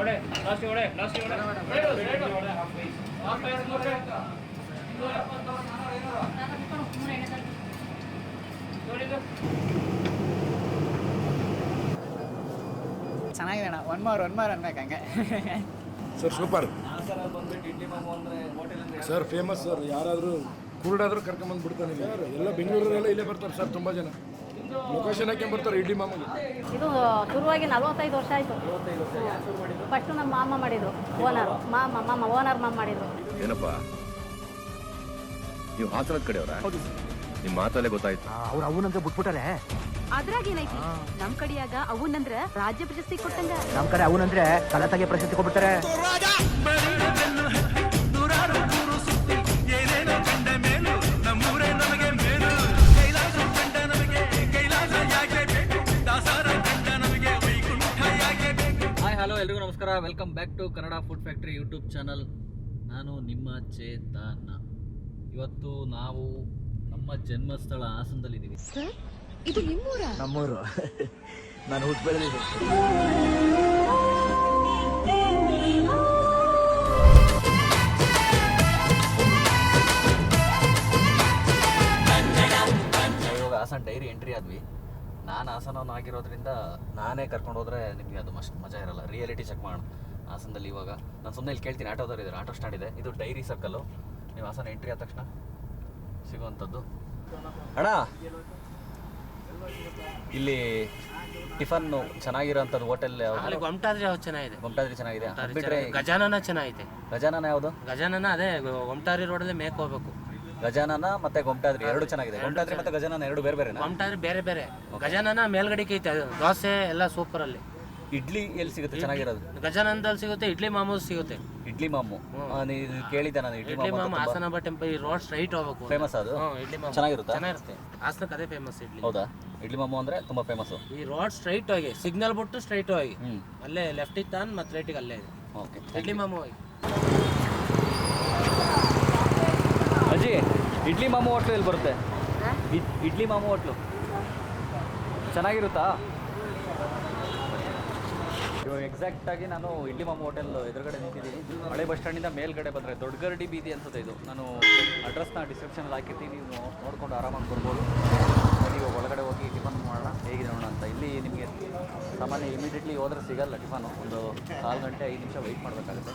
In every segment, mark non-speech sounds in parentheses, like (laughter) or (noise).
ಒಡೆ ಲಾಸ್ಟ್ ಒಡೆ ಲಾಸ್ಟ್ ಒಡೆ ಚೆನ್ನಾಗಿದೆ ಅಣ್ಣ. ಒನ್ ಮಾರ್ ಒನ್ ಮಾರ್ ಅನ್ಬೇಕು ಹಂಗೆ. Sir super sir famous sir ಯಾರಾದರೂ ಕುರುಡಾದರೂ ಕರ್ಕೊಂಬಂದು ಬಿಡ್ತಾನೆ ಸರ್ ಎಲ್ಲ ಬೆಂಗಳೂರಲ್ಲೆಲ್ಲ ಇಲ್ಲೇ ಬರ್ತಾರೆ ಸರ್ ತುಂಬ ಜನ. ಲೊಕೇಶನ್ ಹಾಕಿ ಬರ್ತಾರೆ ಇಡ್ಲಿ ಮಾಮಗೆ ಇದು ಶುರುವಾಗಿ ನಲವತ್ತೈದು ವರ್ಷ ಆಯಿತು. ಫಸ್ಟ್ ನಮ್ಮ ಮಾಮ ಮಾಡಿದ್ರು ಓನರ್ ಮಾಮ ಮಾಮ ಓನರ್ ಮಾಮ ಮಾಡಿದ್ರು. ಏನಪ್ಪ? ನೀವು ಹಾಸನದ ಕಡೆಯವರ? ನಿಮ್ಮ ಮಾತಲ್ಲೇ ಗೊತ್ತಾಯ್ತು. ಅವ್ರು ಅವನಂದ್ರೆ ಬಿಟ್ಬಿಟ್ಟಾರೆ. ಅದ್ರಾಗ ಏನೈತಿ ನಮ್ ಕಡೆಯಾಗ ಅವನಂದ್ರ ರಾಜ್ಯ ಪ್ರಶಸ್ತಿ ಕೊಟ್ಟಂಗ. ನಮ್ ಕಡೆ ಅವನಂದ್ರೆ ಕಲತಾಗೆ ಪ್ರಶಸ್ತಿ ಕೊಟ್ಬಿಡ್ತಾರೆ. ನಮಸ್ಕಾರ welcome back to Kannada food factory YouTube channel ನಾನು ನಿಮ್ಮ ಚೇತನ. ಇವತ್ತು ನಾವು ನಮ್ಮ ಜನ್ಮಸ್ಥಳ ಹಾಸನದಲ್ಲಿದ್ದೀವಿ. ಇದು ನಿಮ್ಮೂರ? ನಮ್ಮೂರು. (laughs) ನಾನು ಹುಟ್ಟು ನಾನು ಹಾಸನವನ್ನ ಆಗಿರೋದ್ರಿಂದ ನಾನೇ ಕರ್ಕೊಂಡು ಹೋದ್ರೆ ನಿಮಗೆ ಅದು ಮಸ್ಟ್ ಮಜಾ ಇರಲ್ಲ. ರಿಯಾಲಿಟಿ ಚೆಕ್ ಮಾಡೋಣ. ಹಾಸನದಲ್ಲಿ ಇವಾಗ ನಾನು ಸುಮ್ಮನೆ ಇಲ್ಲಿ ಕೇಳ್ತೀನಿ ಆಟೋದವ್ರು ಇದ್ದಾರೆ ಆಟೋ ಸ್ಟ್ಯಾಂಡ್ ಇದೆ. ಇದು ಡೈರಿ ಸರ್ಕಲ್ಲು ನೀವು ಹಾಸನ ಎಂಟ್ರಿ ಆದ ತಕ್ಷಣ ಸಿಗುವಂಥದ್ದು. ಅಣ್ಣ! ಇಲ್ಲಿ ಟಿಫನ್ನು ಚೆನ್ನಾಗಿರೋಂಥದ್ದು ಹೋಟೆಲ್ ಅಲ್ಲಿ ಗೊಮ್ಟಾದ್ರಿ ಯಾವ್ದು ಚೆನ್ನಾಗಿದೆ? ಗೊಮಟಾದ್ರಿ ಚೆನ್ನಾಗಿದೆ ಬಿಟ್ರೆ ಚೆನ್ನಾಗಿದೆ. ಗಜಾನನ ಚೆನ್ನಾಗೈತೆ. ಗಜಾನನ ಯಾವುದು? ಗಜಾನನ ಅದೇ ಗೊಮಟಾದ್ರಿ ರೋಡಲ್ಲೇ ಮೇಕ್ ಹೋಗ್ಬೇಕು. ಗಜಾನನ ಮತ್ತೆ ಗೊಮ್ಟಾದ್ರಿ ಎರಡು ಚೆನ್ನಾಗಿದೆ. ಗೊಮ್ಟಾದ್ರಿ ಮತ್ತೆ ಗಜಾನನ ಎರಡು ಬೇರೆ ಬೇರೆ ಗೊಮ್ಟಾದ್ರಿ ಬೇರೆ ಬೇರೆ. ಗಜಾನನ ಮೇಲ್ಗಡೆ ಐತೆ ಅದು ದೋಸೆ ಎಲ್ಲ ಸೂಪರ್ ಅಲ್ಲಿ. ಇಡ್ಲಿ ಎಲ್ಲಿ ಸಿಗುತ್ತೆ? ಚೆನ್ನಾಗಿರೋದು? ಗಜಾನಂದಲ್ಲಿ ಸಿಗುತ್ತೆ ಇಡ್ಲಿ ಮಾಮೂಸ್ ಸಿಗುತ್ತೆ. ಇಡ್ಲಿ ಮಾಮು. ನೀವು ಕೇಳಿದ್ದೆ ನಾನು ಇಡ್ಲಿ ಇಡ್ಲಿ ಮಾಮ ಮಾಮು ಹಾಸನಾಂಬ ಟೆಂಪಲ್ ಈ ರೋಡ್ ಸ್ಟ್ರೈಟ್ ಹೋಗ್ಬೇಕು ಫೇಮಸ್ ಅದು? ಹ್ಮ್ ಇಡ್ಲಿ ಮಾಮ. ಚೆನ್ನಾಗಿರುತ್ತಾ? ಚೆನ್ನಾಗಿರುತ್ತೆ. ಹಾಸನಕ್ಕೆ ಅದೇ ಫೇಮಸ್ ಇಡ್ಲಿ. ಹೌದಾ? ಇಡ್ಲಿ ಮಾಮು ಅಂದ್ರೆ ತುಂಬಾ ಫೇಮಸ್ ಈ ರೋಡ್ ಸ್ಟ್ರೈಟ್ ಹೋಗಿ ಸಿಗ್ನಲ್ ಬಿಟ್ಟು ಸ್ಟ್ರೈಟ್ ಹೋಗಿ. ಹ್ಮ್. ಅಲ್ಲೇ ಲೆಫ್ಟ್ ತಾನ್ ಮತ್ತೆ ರೈಟಿಗೆ ಅಲ್ಲೇ ಇದೆ. ಓಕೆ ಇಡ್ಲಿ ಮಾಮು ಹೋಗಿ. ಇಡ್ಲಿ ಮಾಮು ಹೋಟ್ಲು ಎಲ್ಲಿ ಬರುತ್ತೆ? ಇಡ್ಲಿ ಮಾಮು ಹೋಟ್ಲು. ಚೆನ್ನಾಗಿರುತ್ತಾ? ಇವಾಗ ಎಕ್ಸಾಕ್ಟ್ ಆಗಿ ನಾನು ಇಡ್ಲಿ ಮಾಮು ಹೋಟೆಲ್ ಎದುರುಗಡೆ ನಿಂತಿದ್ದೀನಿ. ಹಳೆ ಬಸ್ ಸ್ಟ್ಯಾಂಡಿಂದ ಮೇಲ್ಗಡೆ ಬಂದರೆ ದೊಡ್ಡಗರಡಿ ಬೀದಿ ಅನ್ಸುತ್ತೆ ಇದು. ನಾನು ಅಡ್ರೆಸ್ನ ಡಿಸ್ಕ್ರಿಪ್ಷನಲ್ಲಿ ಹಾಕಿರ್ತೀನಿ. ನೀವು ನೋಡ್ಕೊಂಡು ಆರಾಮಾಗಿ ಬರ್ಬೋದು. ಇವಾಗ ಒಳಗಡೆ ಹೋಗಿ ಟಿಫನ್ ಮಾಡೋಣ. ಹೇಗಿದೆ ನೋಡೋಣ ಅಂತ. ಇಲ್ಲಿ ನಿಮಗೆ ಸಾಮಾನ್ಯ ಇಮಿಡಿಯೇಟ್ಲಿ ಹೋದ್ರೆ ಸಿಗಲ್ಲ ಟಿಫನು. ಒಂದು ಕಾಲು ಗಂಟೆ ಐದು ನಿಮಿಷ ವೆಯ್ಟ್ ಮಾಡಬೇಕಾಗುತ್ತೆ.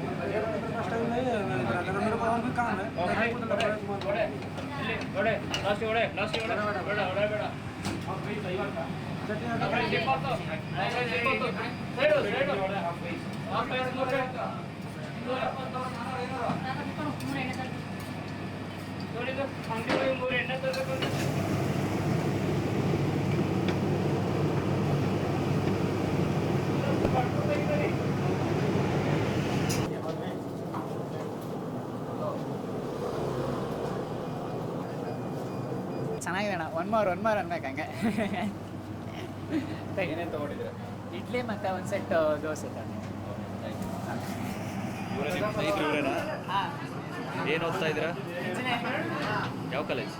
ಒಡೆ ಇಲ್ಲಿ ಒಡೆ ಲಾಸ್ಟ್ ಒಡೆ ಲಾಸ್ಟ್ ಒಡೆ ಬೇಡ ಒಡೆ ಬೇಡ ಹಾಫ್ ಪ್ರೈಸ್ ಐವತ್ತ ಹಾಫ್ ಪ್ರೈಸ್ ಇಪ್ಪತ್ತು ಹಾಫ್ ಪ್ರೈಸ್ ಇಪ್ಪತ್ತು ರೇಡು ರೇಡು ಹಾಫ್ ಪ್ರೈಸ್ ನೋಡಿ ನೋಡಿದ್ದು ಅಂಗಡಿ ಹೋಗಿ ಮೂರು ಎಣ್ಣೆ ತರಬೇಕು ಚೆನ್ನಾಗಿದೆ ಅಣ್ಣ ಒನ್ ಮಾರ್ ಒನ್ ಮಾರ್ ಅನ್ಬೇಕು ಹಂಗೆ. (laughs) ಏನೇನು ತಗೊಂಡಿದ್ರು ಇಡ್ಲಿ ಮತ್ತೆ ಒಂದು ಸೆಟ್ ದೋಸೆ ಏನು ಓದ್ತಾ ಇದ್ದೀರಾ? ಯಾವ ಕಾಲೇಜ್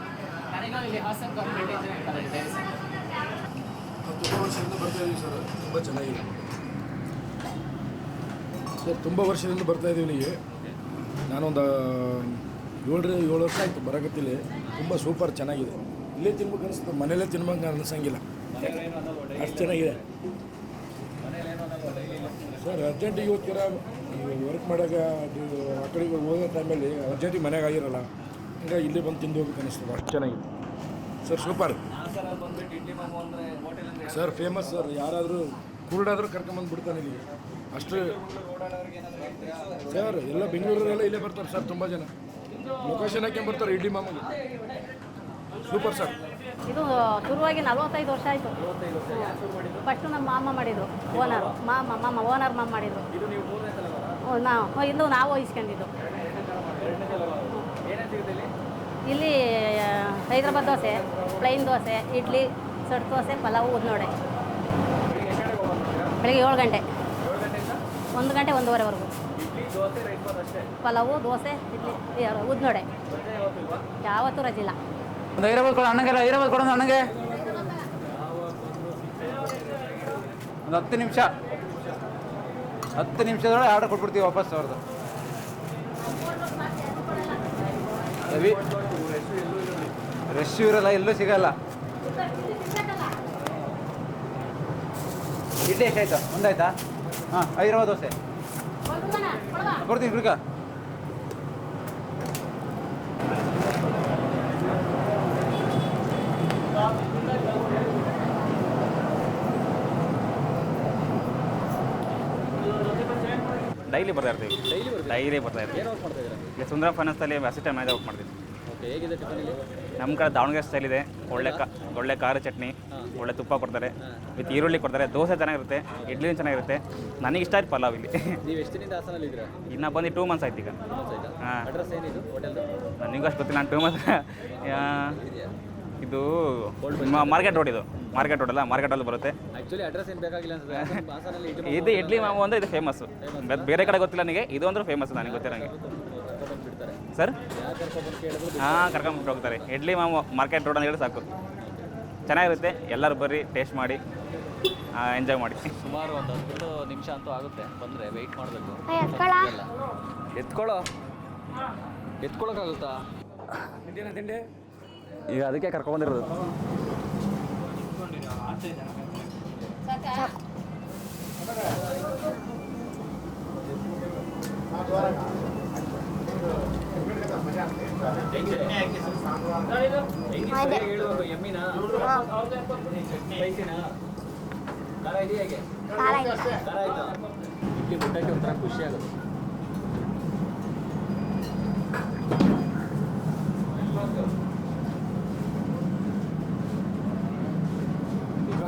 ತುಂಬ ಚೆನ್ನಾಗಿದೆ. ಸರ್ ತುಂಬ ವರ್ಷದಿಂದ ಬರ್ತಾ ಇದ್ದೀವಿ ಇಲ್ಲಿಗೆ. ನಾನೊಂದು ಏಳರಿಂದ ಏಳು ವರ್ಷ ಆಯಿತು ಬರಕತ್ತಿಲ್ಲಿ ತುಂಬ ಸೂಪರ್ ಚೆನ್ನಾಗಿದೆ. ಇಲ್ಲೇ ತಿನ್ಬೇಕು ಅನಿಸ್ತದೆ ಮನೇಲೇ ತಿನ್ಬೇಕು ಅನ್ನಿಸಂಗಿಲ್ಲ ಅಷ್ಟು ಚೆನ್ನಾಗಿದೆ. ಸರ್ ಅರ್ಜೆಂಟಿಗೆ ಹೋಗ್ತೀರ ವರ್ಕ್ ಮಾಡಾಗ ಆ ಕಡೆಗೆ ಹೋಗೋ ಟೈಮಲ್ಲಿ ಅರ್ಜೆಂಟಿಗೆ ಮನೆಗೆ ಆಗಿರಲ್ಲ ಹಂಗಾಗಿ ಇಲ್ಲೇ ಬಂದು ತಿಂದು ಹೋಗ್ಬೇಕು ಅನಿಸ್ತದೆ ಅಷ್ಟು ಚೆನ್ನಾಗಿದೆ. Sir super. Sir famous sir ಯಾರಾದರೂ ಕುರುಡಾದರೂ ಕರ್ಕೊಂಬಂದು ಬಿಡ್ತಾನೆ ಇಲ್ಲಿ ಅಷ್ಟು ಸರ್ ಎಲ್ಲ ಬೆಂಗಳೂರಲ್ಲೆಲ್ಲ ಇಲ್ಲೇ ಬರ್ತಾರೆ ಸರ್ ತುಂಬ ಜನ. ಲೊಕೇಶನ್ ಹಾಕ್ಯಂಬರ್ತಾರೆ ಬರ್ತಾರೆ ಇಡ್ಲಿ ಮಾಮಗೆ ಸೂಪರ್ ಸರ್. ಇದು ಶುರುವಾಗಿ ನಲವತ್ತೈದು ವರ್ಷ ಆಯಿತು. ಫಸ್ಟ್ ನಮ್ಮ ಮಾಮ ಮಾಡಿದ್ರು ಓನರ್. ಮಾಮ ಮಾಮ ಓನರ್ ಮಾಮ ಮಾಡಿದ್ರು. ಇದು ನೀವು? ಓ, ನಾವು ಇಲ್ಲೂ ನಾವು ಇಸ್ಕೊಂಡಿದ್ದು ಇಲ್ಲಿ? ಹೈದ್ರಾಬಾದ್ ದೋಸೆ ಪ್ಲೈನ್ ದೋಸೆ ಇಡ್ಲಿ ಸೊಟ್ಟು ದೋಸೆ ಪಲಾವು ಉದ್ನೋಡೆ. ಬೆಳಿಗ್ಗೆ ಏಳು ಗಂಟೆ. ಒಂದು ಗಂಟೆ ಒಂದೂವರೆವರೆಗೂ. ಪಲಾವು ದೋಸೆ ಇಡ್ಲಿ ಉದ್ನೋಡೆ. ಯಾವತ್ತೂ ರಜಿಲ್ಲ ಒಂದು ಹೈರಾಬಾದ್ ಕೊಡ ಅಣ್ಣಗೆಲ್ಲ ಹೈರಾಬಾದ್ ಕೊಡೋಣ ಅಣ್ಣಗೆ. ಒಂದು ಹತ್ತು ನಿಮಿಷ. ಹತ್ತು ನಿಮಿಷದೊಳಗೆ ಆರ್ಡರ್ ಕೊಟ್ಬಿಡ್ತೀವಿ ವಾಪಸ್ ಅವ್ರದ್ದು. ರವಿ ರಶ್ ಇರಲ್ಲ, ಎಲ್ಲೂ ಸಿಗಲ್ಲ. ಇಡ್ಲಿ ಎಷ್ಟಾಯ್ತು? ಒಂದಾಯ್ತಾ? ಹಾಂ ಹೈದರಾಬಾದ್ ದೋಸೆ. ಕೊಡ್ತೀನಿ ಹುಡುಗ. ಡೈಲಿ ಬರ್ತಾ ಇರ್ತೀವಿ. ಡೈಲಿ ಬರ್ತಾ ಇರ್ತೀವಿ. ಏನು ವರ್ಕ್ ಮಾಡ್ತಾ ಇದ್ದೀರಾ? ಈಗ ಸುಂದರ ಫೈನಾನ್ಸಲ್ಲಿ ಅಸಿಸ್ಟೆಂಟ್ ಮ್ಯಾನೇಜರ್ ವರ್ಕ್ ಮಾಡ್ತೀವಿ ಓಕೆ ಹೇಗಿದೆ ನಮ್ಮ ಕಡೆ ದಾವಣಗೆರೆ ಸ್ಟೈಲ್ ಇದೆ. ಒಳ್ಳೆ ಕಾ ಒಳ್ಳೆ ಖಾರ ಚಟ್ನಿ ಒಳ್ಳೆ ತುಪ್ಪ ಕೊಡ್ತಾರೆ. ವಿತ್ ಈರುಳ್ಳಿ ಕೊಡ್ತಾರೆ. ದೋಸೆ ಚೆನ್ನಾಗಿರುತ್ತೆ ಇಡ್ಲಿ ಚೆನ್ನಾಗಿರುತ್ತೆ. ನನಗೆ ಇಷ್ಟ ಆಯ್ತು ಪಲಾವ್ ಇಲ್ಲಿ. (laughs) ನೀವು ಎಷ್ಟು ದಿನದಿಂದ ಹಾಸನಲ್ಲಿ ಇದ್ದೀರಾ? ಇನ್ನು ಬಂದು ಟೂ ಮಂತ್ಸ್ ಆಯ್ತು ಈಗ. ಹಾಂ. ಅಡ್ರೆಸ್ ಏನಿದು? ಹೋಟೆಲ್ದು ನನಗೂ ಅಷ್ಟು ಗೊತ್ತಿಲ್ಲ. ನಾನು ಟೂ ಮಂತ್ಸ್ (laughs) ಇದು ಮಾರ್ಕೆಟ್ ರೋಡ್ ಇದು. ಮಾರ್ಕೆಟ್ ರೋಡ್ ಮಾರ್ಕೆಟ್ ಅಲ್ಲಿ ಬರುತ್ತೆ. ಆ್ಯಕ್ಚುಲಿ ಅಡ್ರೆಸ್ ಏನು ಬೇಕಾಗಿಲ್ಲ ಅನ್ಸುತ್ತೆ? ಹಾಸನ- ಹಾಸನಲ್ಲಿ ಇದು ಇಡ್ಲಿ ಮಾವು ಅಂದರೆ ಇದು ಫೇಮಸ್ ಬೇರೆ ಕಡೆ ಗೊತ್ತಿಲ್ಲ ನನಗೆ ಇದು ಅಂದ್ರೆ ಫೇಮಸ್ ನನಗೆ ಗೊತ್ತಿರಂಗೆ. ಸರ್ ಹಾಂ ಕರ್ಕೊಂಬಿಟ್ಟು ಹೋಗ್ತಾರೆ. ಇಡ್ಲಿ ಮಾವು ಮಾರ್ಕೆಟ್ ರೋಡ್ ಅಂತ ಹೇಳಿ ಸಾಕು. ಚೆನ್ನಾಗಿರುತ್ತೆ ಎಲ್ಲರೂ ಬರ್ರಿ ಟೇಸ್ಟ್ ಮಾಡಿ ಎಂಜಾಯ್ ಮಾಡಿ. ಸುಮಾರು ಒಂದು ಹತ್ತು ನಿಮಿಷ ಅಂತೂ ಆಗುತ್ತೆ ಬಂದರೆ ವೆಯ್ಟ್ ಮಾಡಬೇಕು. ಎತ್ಕೊಳ. ಎತ್ಕೊಳ್ಳೋ ಎತ್ಕೊಳ್ಳೋಕ್ಕಾಗುತ್ತಾ ತಿಂಡಿ ಈಗ ಅದಕ್ಕೆ ಕರ್ಕೊಂಬಂದಿರೋದು ಸ್ಪೈಸಿನಾ ಖಾರ ಇದೆಯಾ ಹೇಗೆ? ಖಾರ ಆಯ್ತಾ. ಇಡ್ಲಿ ಮುಟ್ಟಕ್ಕೆ ಒಂಥರ ಖುಷಿ ಆಗುತ್ತೆ ನಿಜವಾಗ್ಲೂ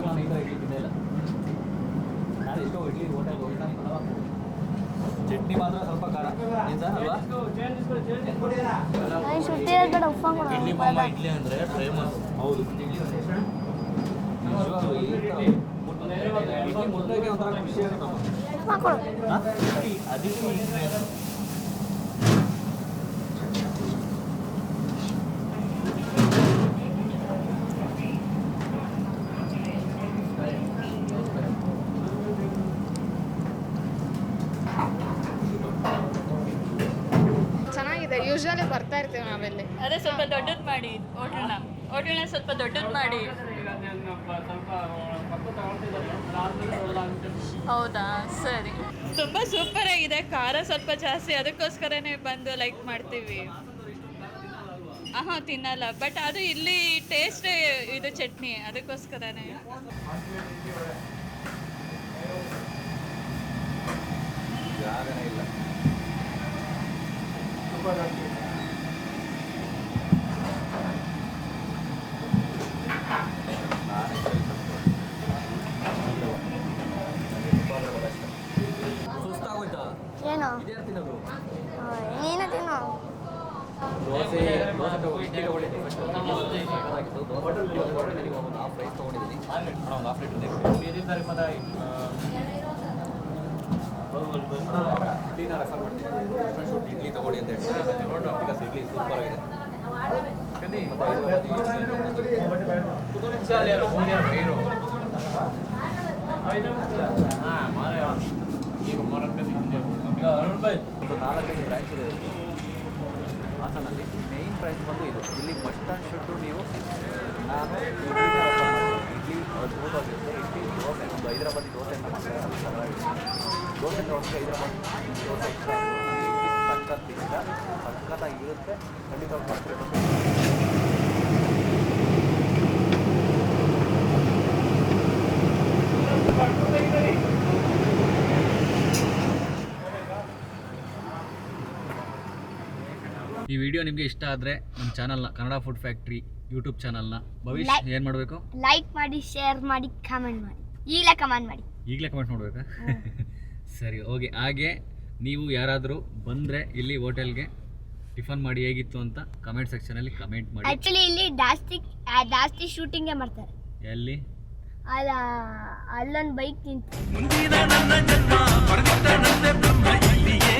ನಾನು ಈ ಥರ ಇಡ್ಲಿ ತಿಂದೇ ಇಲ್ಲ ನಾನು ಎಷ್ಟೋ ಇಡ್ಲಿ ಹೋಟೆಲ್ ಹೋಗ್ತಾನೆ ಚಟ್ನಿ ಮಾತ್ರ ಸ್ವಲ್ಪ ಖಾರ ಏನು ಸರ್ ಅಲ್ವಾ ಇಡ್ಲಿ ಅಂದ್ರೆ ಫೇಮಸ್ ಹೌದು. ನಿಜವಾಗ್ಲೂ ಈ ಥರ ಇಡ್ಲಿ ಮುದ್ದೆಗೆ ಒಂಥರ ಖುಷಿ ಆಗುತ್ತಮ್ಮ ಅದಕ್ಕೆ ಯೂಶ್ವಲಿ ಬರ್ತಾ ಇರ್ತೀವಿ ನಾವೆಲ್ಲಿ. ಅದೇ ಸ್ವಲ್ಪ ದೊಡ್ಡದ್ ಮಾಡಿ ಹೋಟೆಲ್ನ ಹೋಟೆಲ್ನ ಸ್ವಲ್ಪ ದೊಡ್ಡದ್ ಮಾಡಿ. ಹೌದಾ? ಸರಿ. ತುಂಬಾ ಸೂಪರ್ ಆಗಿದೆ. ಖಾರ ಸ್ವಲ್ಪ ಜಾಸ್ತಿ. ಅದಕ್ಕೋಸ್ಕರನೇ ಬಂದು ಲೈಕ್ ಮಾಡ್ತೀವಿ. ಹಾಂ ತಿನ್ನಲ್ಲ. ಬಟ್ ಅದು ಇಲ್ಲಿ ಟೇಸ್ಟ್ ಇದು ಚಟ್ನಿ. ಅದಕ್ಕೋಸ್ಕರನೇ. ಜಾಗನೇ ಇಲ್ಲ ಸುಸ್ತಾಗೋಯ್ತಾ ಏನು? ಇದೇನು ತಿನ್ನೋದು ನೀನು ತಿನ್ನು. ದೋಸೆ ದೋಸೆ ತಗೋ ಇಡ್ಲಿ ಒಂದು ಹಾಫ್ ರೈಸ್ ತೊಗೊಂಡಿದ್ದೀನಿ ಅಣ್ಣ ಒಂದು ಹಾಫ್ ಲೀಟರ್ ಇಡ್ಲಿನ ರೆಫರ್ ಮಾಡ್ತೀನಿ ತಗೊಳ್ಳಿ ಅಂತ ಹೇಳ್ತೀನಿ ಬಿಕಾಸ್ ಇಡ್ಲಿ ಸೂಪರ್ ಆಗಿದೆ. ನಾಲ್ಕೈದು ಬ್ರಾಂಚ್ ಇದೆ. ಹಾಸನಲ್ಲಿ ಮೇಯ್ನ್ ಪ್ರೈಸ್ ಬಂದು ಇದು. ಇಲ್ಲಿ ಬಸ್ ಸ್ಟ್ಯಾಂಡ್ ನೀವು, ನಾನು, ಇಡ್ಲಿ ಅದ್ಭುತವಾಗಿರುತ್ತೆ ಇಡ್ಲಿ, ದೋಸೆ, ಒಂದು ಹೈದರಾಬಾದಿ ದೋಸೆ ಅಂತ ಮಾಡ್ತಾರೆ. ದೋಸೆ ದೋಸೆ ಹೈದರಾಬಾದ್ ದೋಸೆ ಸಖತ್ತಾಗಿರುತ್ತೆ ಖಂಡಿತವಾಗಿ ಮಾಡ್ತಿರೋದು ಈ ವಿಡಿಯೋ ನಿಮಗೆ ಇಷ್ಟ ಆದರೆ ನಮ್ಮ ಚಾನಲ್ನ ಕನ್ನಡ ಫುಡ್ ಫ್ಯಾಕ್ಟ್ರಿ ಯೂಟ್ಯೂಬ್ ಚಾನಲ್ನ ಭವಿಷ್ ಭವಿಷ್ಯ ಏನು ಮಾಡಬೇಕು? ಲೈಕ್ ಮಾಡಿ ಶೇರ್ ಮಾಡಿ ಕಮೆಂಟ್ ಮಾಡಿ. ಈಗಲೇ ಕಮೆಂಟ್ ಮಾಡಿ. ಈಗಲೇ ಕಮೆಂಟ್ ಮಾಡಬೇಕಾ ಸರಿ ಓಕೆ ಹಾಗೆ ನೀವು ಯಾರಾದರೂ ಬಂದರೆ ಇಲ್ಲಿ ಹೋಟೆಲ್ಗೆ ಟಿಫನ್ ಮಾಡಿ ಹೇಗಿತ್ತು ಅಂತ ಕಮೆಂಟ್ ಸೆಕ್ಷನಲ್ಲಿ ಕಮೆಂಟ್ ಮಾಡಿ. ಆಕ್ಚುಲಿ ಇಲ್ಲಿ ಜಾಸ್ತಿ ಆ, ಜಾಸ್ತಿ ಶೂಟಿಂಗೇ ಮಾಡ್ತಾರೆ. ಎಲ್ಲಿ? ಅಲ್ಲ ಅಲ್ಲೊಂದು ಬೈಕ್ ನಿಂತು. ಮುಂದಿನ ನನ್ನ ಜನ್ಮ ಬ್ರಹ್ಮ ಇಲ್ಲಿಯೇ.